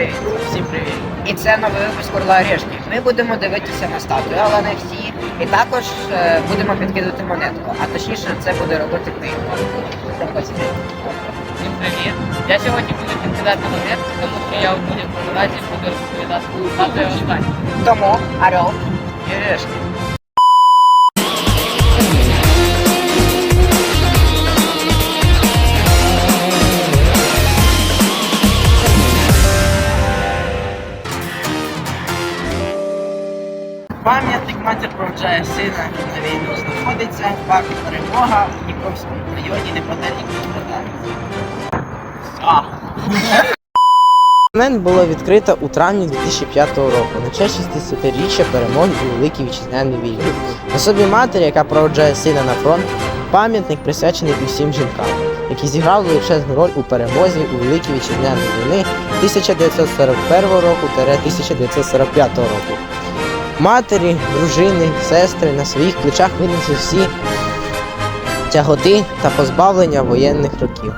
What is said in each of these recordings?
привіт! Всім привіт! І це новий випуск Орла Орешки. Ми будемо дивитися на статую, але не всі. І також е, будемо підкидати монетку. А точніше, це буде робити ти. Всім привіт! Я сьогодні буду підкидати монетку, тому що я у будь-якому разі буду розповідати статую останній. Тому Орел і Орешки. Пам'ятник матір проводжає сина на війну знаходиться в парку Перемога в Дніпровському районі неподалік. А, Монумент було відкрито у травні 2005 року на честь 60-річчя перемоги у Великій Вітчизняній війні. Особі матері, яка проводжає сина на фронт, пам'ятник присвячений усім жінкам, які зіграли величезну роль у перемозі у Великій Вітчизняній війни 1941 року 1945 року. Матері, дружини, сестри на своїх плечах винесли всі тяготи та позбавлення воєнних років.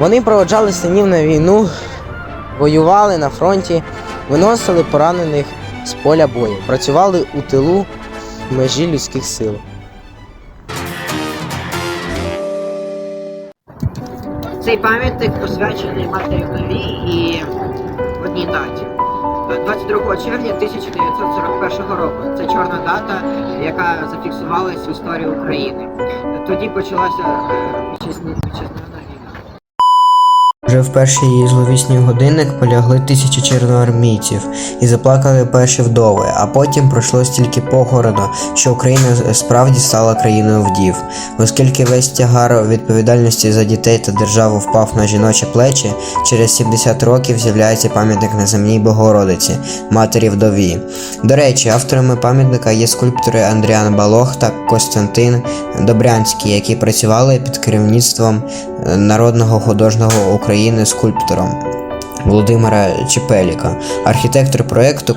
Вони проводжали синів на війну, воювали на фронті, виносили поранених з поля бою, працювали у тилу межі людських сил. Цей пам'ятник посвячений матері нові і одній даті. 22 червня 1941 року. Це чорна дата, яка зафіксувалась в історії України. Тоді почалася е, вітчизняна війна. Вже в перші її зловісні години полягли тисячі чорноармійців і заплакали перші вдови, а потім пройшло стільки похорону, що Україна справді стала країною вдів. Оскільки весь тягар відповідальності за дітей та державу впав на жіночі плечі, через 70 років з'являється пам'ятник неземній Богородиці, матері вдові. До речі, авторами пам'ятника є скульптори Андріан Балох та Костянтин Добрянський, які працювали під керівництвом народного художнього України скульптором Володимира Чепеліка, архітектор проєкту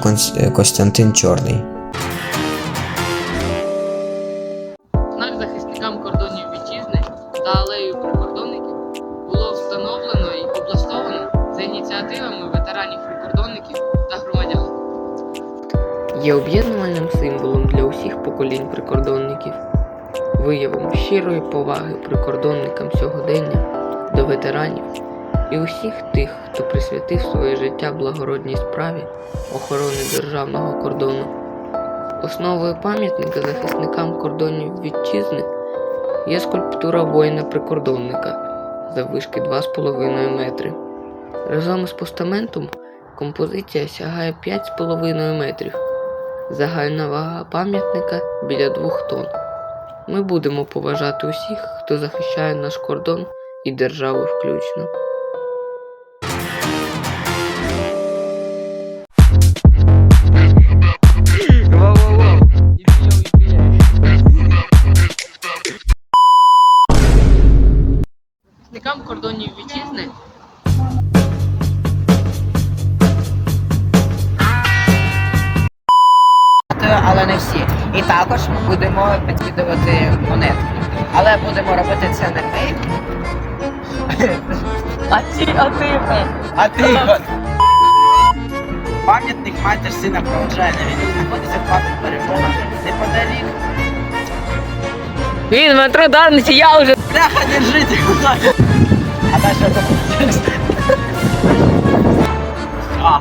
Костянтин Чорний. Знак захисникам кордонів вітчизни та алею прикордонників було встановлено і облаштовано за ініціативами ветеранів-прикордонників та громадян. Є об'єднувальним символом для усіх поколінь прикордонників, виявом щирої поваги прикордонникам сьогодення до ветеранів і усіх тих, хто присвятив своє життя благородній справі охорони державного кордону. Основою пам'ятника захисникам кордонів вітчизни є скульптура воїна-прикордонника заввишки 2,5 метри. Разом із постаментом композиція сягає 5,5 метрів. Загальна вага пам'ятника біля 2 тонн. Ми будемо поважати усіх, хто захищає наш кордон і державу включно. Захисникам кордонів вітчизни І також ми будемо підкидувати монетки. Але будемо робити це не ми. А ці, а ти? а ти. Пам'ятник матір сина проводжає на війну знаходиться в парку Перемога неподалік. Він метро Дарниці, я вже. Бляха, держите! А далі робимо. А,